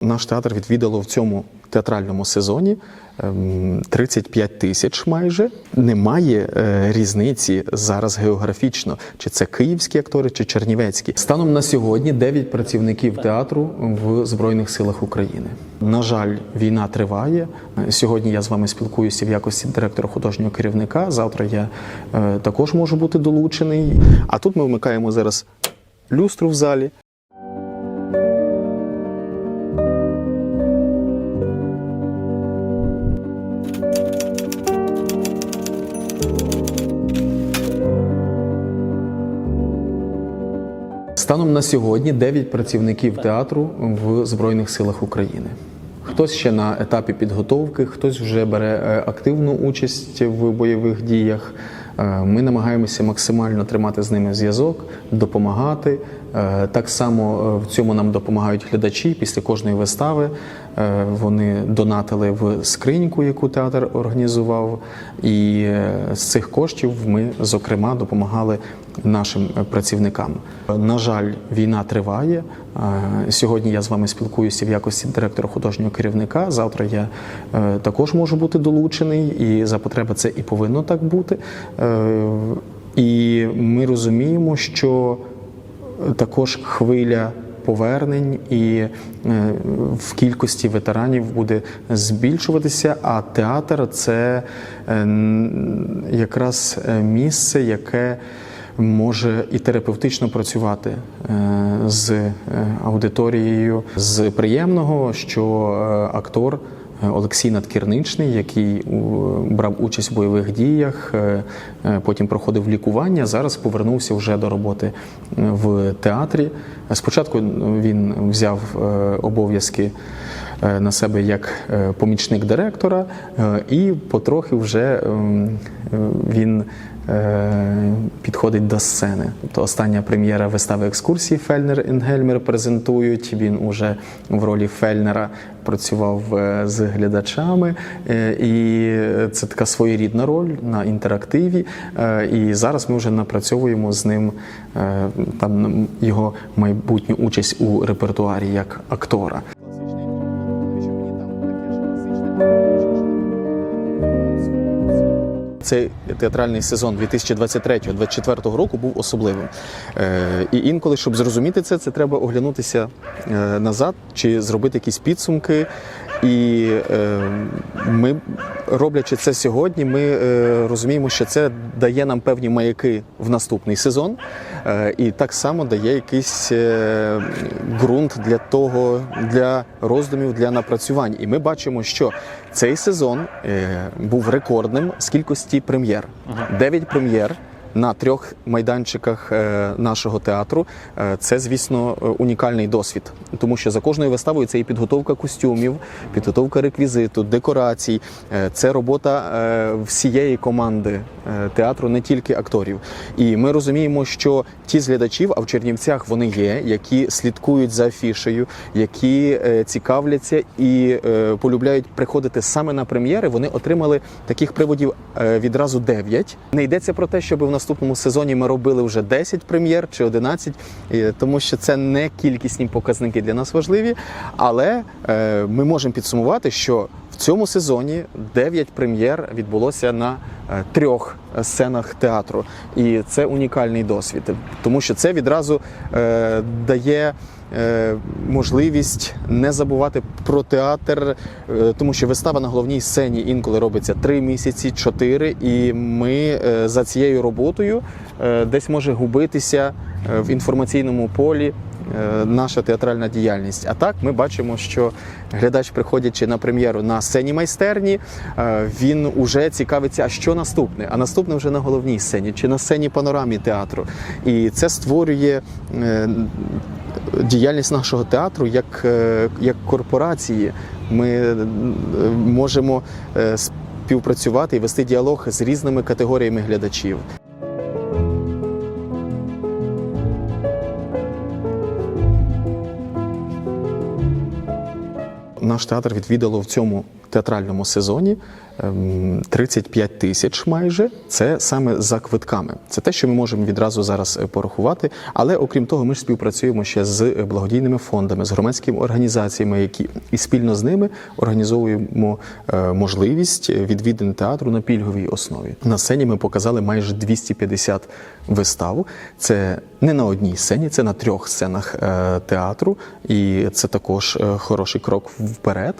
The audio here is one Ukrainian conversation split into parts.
Наш театр відвідало в цьому театральному сезоні ем, 35 тисяч майже. Немає е, різниці зараз географічно, чи це київські актори, чи чернівецькі. Станом на сьогодні 9 працівників театру в Збройних силах України. На жаль, війна триває. Сьогодні я з вами спілкуюся в якості директора художнього керівника. Завтра я е, також можу бути долучений. А тут ми вмикаємо зараз люстру в залі. Станом на сьогодні 9 працівників театру в Збройних силах України. Хтось ще на етапі підготовки, хтось вже бере е, активну участь в бойових діях. Е, Ми намагаємося максимально тримати з ними зв'язок, допомагати. Е, Так само в цьому нам допомагають глядачі після кожної вистави. Е, Вони донатили в скриньку, яку театр організував, і е, з цих коштів ми, зокрема, допомагали нашим е, працівникам. На жаль, війна триває. Сьогодні я з вами спілкуюся в якості директора художнього керівника. Завтра я також можу бути долучений, і за потреби це і повинно так бути. І ми розуміємо, що також хвиля повернень і е, в кількості ветеранів буде збільшуватися. А театр це е, якраз е, місце, яке може і терапевтично працювати з аудиторією. З приємного, що актор. Олексій Надкірничний, який брав участь в бойових діях, е, е, потім проходив лікування. Зараз повернувся вже до роботи е, в театрі. Спочатку він взяв обов'язки на себе як помічник директора, і потрохи вже ем, він підходить до сцени. Тобто остання прем'єра вистави екскурсії Фельнер і презентують. Він уже в ролі Фельнера працював е, з глядачами, е, і це така своєрідна роль на інтерактиві. Е, І зараз ми вже напрацьовуємо з ним е, там його майбутню участь у репертуарі як актора. Цей театральний сезон 2023-2024 року був особливим. Е, і інколи, щоб зрозуміти це, це треба оглянутися е, назад чи зробити якісь підсумки. І е, ми, роблячи це сьогодні, ми е, розуміємо, що це дає нам певні маяки в наступний сезон, е, і так само дає якийсь ґрунт для того, для роздумів, для напрацювань. І ми бачимо, що цей сезон був рекордним з кількості прем'єр. Дев'ять прем'єр. На трьох майданчиках е, нашого театру Е, це, звісно, е, унікальний досвід, тому що за кожною виставою це і підготовка костюмів, підготовка реквізиту, декорацій, це робота всієї команди театру, не тільки акторів. І ми розуміємо, що ті з глядачів, а в Чернівцях вони є, які слідкують за афішею, які цікавляться і полюбляють приходити саме на прем'єри. Вони отримали таких приводів відразу 9. Не йдеться про те, щоб в наступному сезоні ми робили вже 10 прем'єр чи 11, е, тому що це не кількісні показники для нас важливі. Але е, ми можемо підсумувати, що в цьому сезоні 9 прем'єр відбулося на е, трьох сценах театру, і це унікальний досвід, тому що це відразу е, дає. Е, Можливість не забувати про театр, е, тому що вистава на головній сцені інколи робиться три місяці, чотири, і ми е, за цією роботою десь може губитися в інформаційному полі наша театральна діяльність. А так ми бачимо, що глядач, приходячи на прем'єру на сцені майстерні, він уже цікавиться, а що наступне? А наступне вже на головній сцені чи на сцені панорамі театру. І це створює діяльність нашого театру як, е, як корпорації. Ми е, можемо е, співпрацювати і вести діалог з різними категоріями глядачів. Наш театр відвідало в цьому театральному сезоні 35 тисяч майже. Це саме за квитками. Це те, що ми можемо відразу зараз е, порахувати. Але окрім того, ми ж співпрацюємо ще з е, благодійними фондами, з громадськими організаціями, які і спільно з ними організовуємо е, можливість відвідин театру на пільговій основі. На сцені ми показали майже 250 вистав. Це не на одній сцені, це на трьох сценах театру, і це також хороший крок вперед,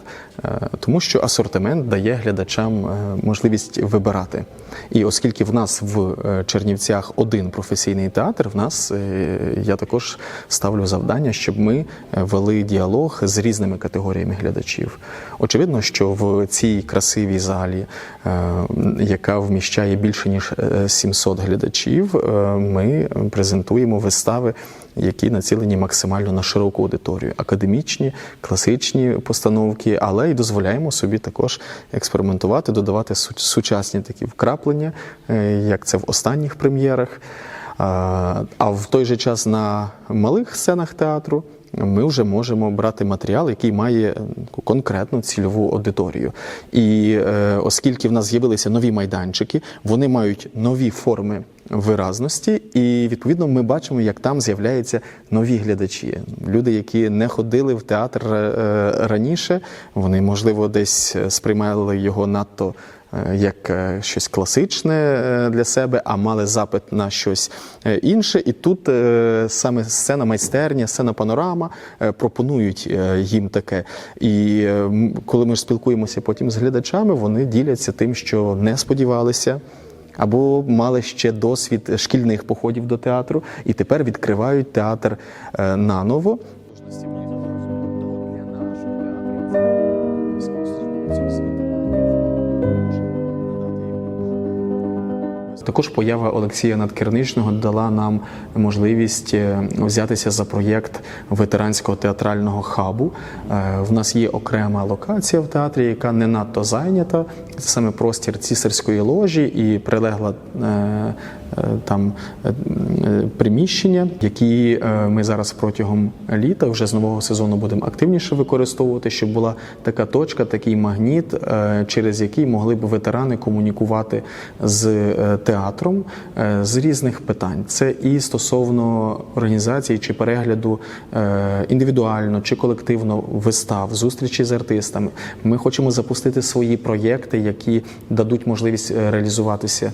тому що асортимент дає глядачам е, можливість вибирати. І оскільки в нас в е, Чернівцях один професійний театр, в нас е, я також ставлю завдання, щоб ми вели діалог з різними категоріями глядачів. Очевидно, що в цій красивій залі, яка вміщає більше ніж е, 700 глядачів, ми презентуємо вистави, які націлені максимально на широку аудиторію, академічні, класичні постановки, але й дозволяємо собі також експериментувати, додавати сучасні такі вкраплення, е, як це в останніх прем'єрах. А а в той же час на малих сценах театру ми вже можемо брати матеріал, який має е, конкретну цільову аудиторію. І е, оскільки в нас з'явилися нові майданчики, вони мають нові форми виразності, і відповідно ми бачимо, як там з'являються нові глядачі. Люди, які не ходили в театр е, раніше, вони можливо десь сприймали його надто як е, щось класичне е, для себе, а мали запит на щось е, інше. І тут е, саме сцена майстерня, сцена панорама е, пропонують е, їм таке. І е, коли ми ж спілкуємося потім з глядачами, вони діляться тим, що не сподівалися. Або мали ще досвід шкільних походів до театру, і тепер відкривають театр е, наново. Також поява Олексія Надкерничного дала нам можливість е, взятися за проєкт ветеранського театрального хабу. Е, В нас є окрема локація в театрі, яка не надто зайнята. Це саме простір цісарської ложі і прилегла е, там приміщення, які ми зараз протягом літа вже з нового сезону будемо активніше використовувати, щоб була така точка, такий магніт, через який могли б ветерани комунікувати з е, театром е, з різних питань. Це і стосовно організації чи перегляду е, індивідуально чи колективно вистав, зустрічі з артистами. Ми хочемо запустити свої проєкти, які дадуть можливість е, реалізуватися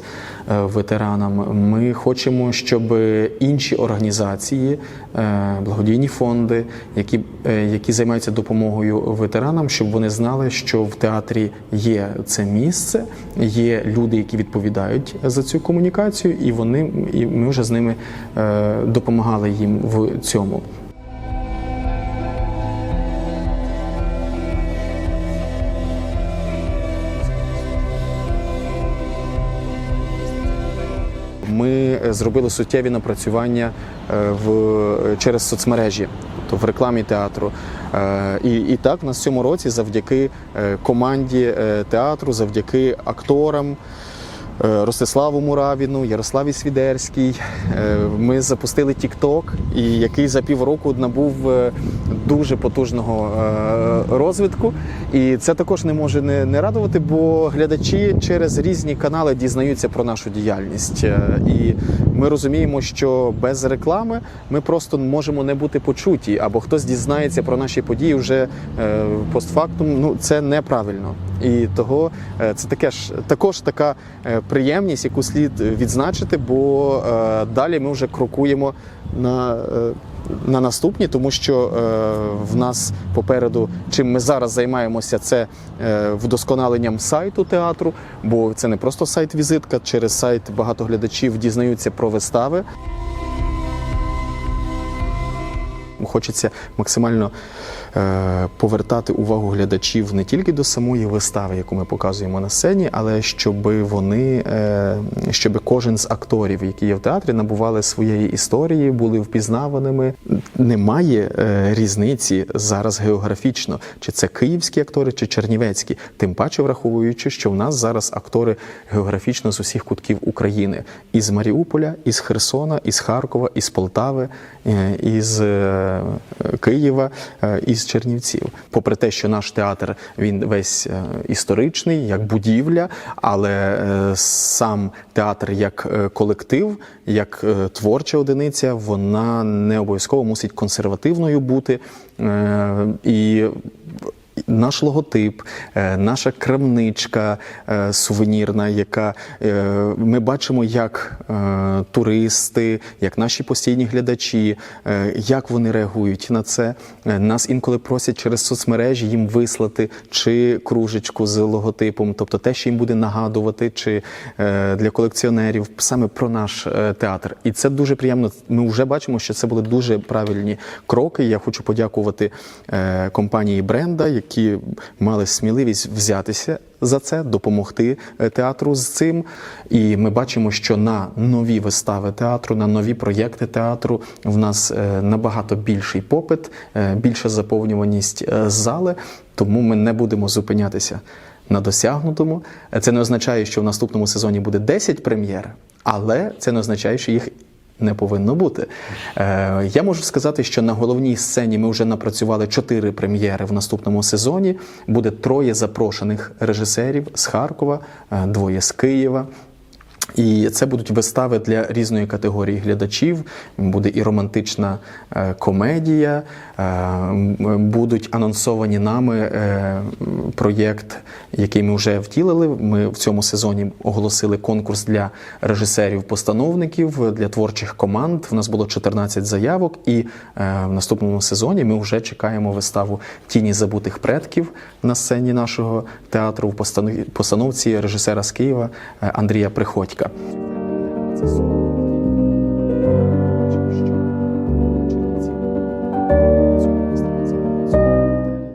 ветеранам. Ми хочемо, щоб інші організації, благодійні фонди, які, які займаються допомогою ветеранам, щоб вони знали, що в театрі є це місце, є люди, які відповідають за цю комунікацію, і вони і ми вже з ними е, допомагали їм в цьому. Ми е, зробили суттєві напрацювання е, в через соцмережі, тобто в рекламі театру. І, і так, на цьому році, завдяки команді театру, завдяки акторам. Е, Ростиславу Муравіну, Ярославі Свідерській. Е, Ми запустили TikTok, і який за півроку набув е, дуже потужного розвитку. І це також не може не, радувати, бо глядачі через різні канали дізнаються про нашу діяльність. І ми розуміємо, що без реклами ми просто можемо не бути почуті, або хтось дізнається про наші події вже постфактум. Ну це неправильно. І того е, це таке ж також така е, приємність, яку слід відзначити, бо е, далі ми вже крокуємо на. е, на наступні, тому що е, в нас попереду, чим ми зараз займаємося, це е, вдосконаленням сайту театру, бо це не просто сайт-візитка. Через сайт багато глядачів дізнаються про вистави. Хочеться максимально е, повертати увагу глядачів не тільки до самої вистави, яку ми показуємо на сцені, але щоб вони, е, щоб кожен з акторів, які є в театрі, набували своєї історії, були впізнаваними. Немає е, різниці зараз географічно, чи це київські актори, чи чернівецькі. Тим паче враховуючи, що в нас зараз актори географічно з усіх кутків України, із Маріуполя, із Херсона, із Харкова, із Полтави, е, із е, Києва, е, із із Чернівців. Попри те, що наш театр він весь е, історичний, як будівля, але е, сам театр як е, колектив, як творча одиниця, вона не обов'язково мусить консервативною бути. І наш логотип, е, наша крамничка е, сувенірна, яка е, ми бачимо, як туристи, як наші постійні глядачі, як вони реагують на це. Нас інколи просять через соцмережі їм вислати чи кружечку з логотипом, тобто те, що їм буде нагадувати, чи для колекціонерів саме про наш театр. І це дуже приємно. Ми вже бачимо, що це були дуже правильні кроки. Я хочу подякувати компанії бренда, які мали сміливість взятися за це, допомогти е, театру з цим. І ми бачимо, що на нові вистави театру, на нові проєкти театру в нас е, набагато більший попит, е, більша заповнюваність зали, тому ми не будемо зупинятися на досягнутому. Це не означає, що в наступному сезоні буде 10 прем'єр, але це не означає, що їх не повинно бути. Е, я можу сказати, що на головній сцені ми вже напрацювали чотири прем'єри в наступному сезоні. Буде троє запрошених режисерів з Харкова, е, двоє з Києва. І це будуть вистави для різної категорії глядачів. Буде і романтична е, комедія, е, будуть анонсовані нами е, проєкт, який ми вже втілили. Ми в цьому сезоні оголосили конкурс для режисерів-постановників для творчих команд. У нас було 14 заявок, і в наступному сезоні ми вже чекаємо виставу Тіні забутих предків на сцені нашого театру в постановці режисера з Києва Андрія Приходька.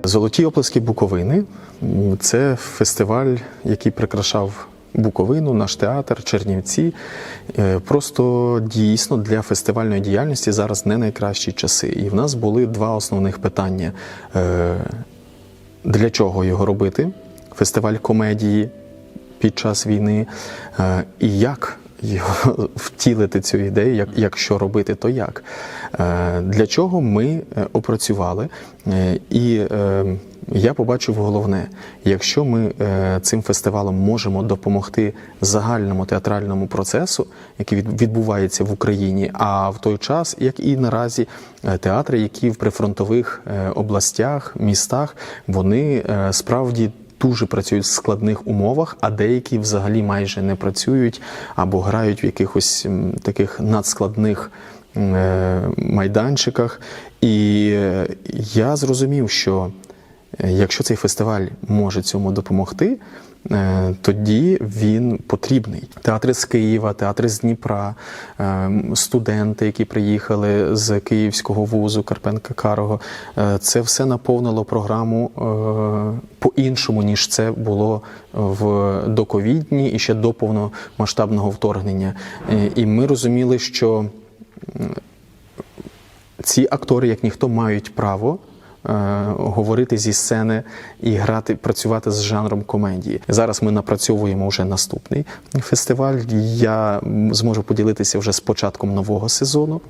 Золоті оплески Буковини це фестиваль, який прикрашав Буковину, наш театр, Чернівці. Е, Просто дійсно для фестивальної діяльності зараз не найкращі часи. І в нас були два основних питання: Е, для чого його робити? Фестиваль комедії під час війни, е, і як його втілити цю ідею, як, якщо робити, то як. Е, Для чого ми е, опрацювали, і я побачив головне: якщо ми цим фестивалем можемо допомогти загальному театральному процесу, який відбувається в Україні, а в той час, як і наразі, театри, які в прифронтових областях, містах, вони справді дуже працюють в складних умовах, а деякі взагалі майже не працюють або грають в якихось таких надскладних е, майданчиках. І е, я зрозумів, що е, якщо цей фестиваль може цьому допомогти, тоді він потрібний. Театри з Києва, театри з Дніпра, е, студенти, які приїхали з Київського вузу Карпенка Карого, е, це все наповнило програму е, по-іншому, ніж це було в доковідні і ще до повномасштабного вторгнення. Е, І ми розуміли, що ці актори, як ніхто, мають право. Е, Говорити зі сцени і грати, працювати з жанром комедії. Зараз ми напрацьовуємо вже наступний фестиваль. Я зможу поділитися вже з початком нового сезону.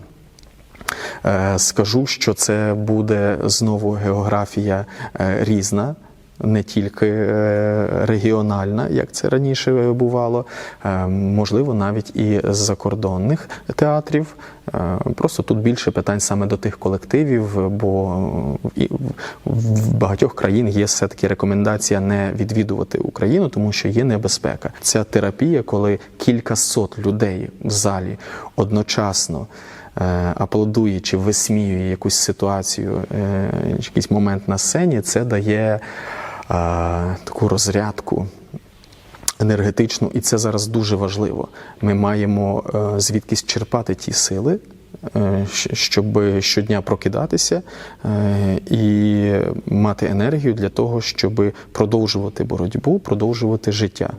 Е, Скажу, що це буде знову географія е, різна. Не тільки е, регіональна, як це раніше бувало, е, можливо, навіть і з закордонних театрів. Е, Просто тут більше питань саме до тих колективів, бо в багатьох країн є все-таки рекомендація не відвідувати Україну, тому що є небезпека. Ця терапія, коли кількасот людей в залі одночасно аплодує чи висміює якусь ситуацію, якийсь момент на сцені, це дає таку розрядку енергетичну, і це зараз дуже важливо. Ми маємо е, звідкись черпати ті сили. Е, щоб щодня прокидатися е, і мати енергію для того, щоб продовжувати боротьбу, продовжувати життя.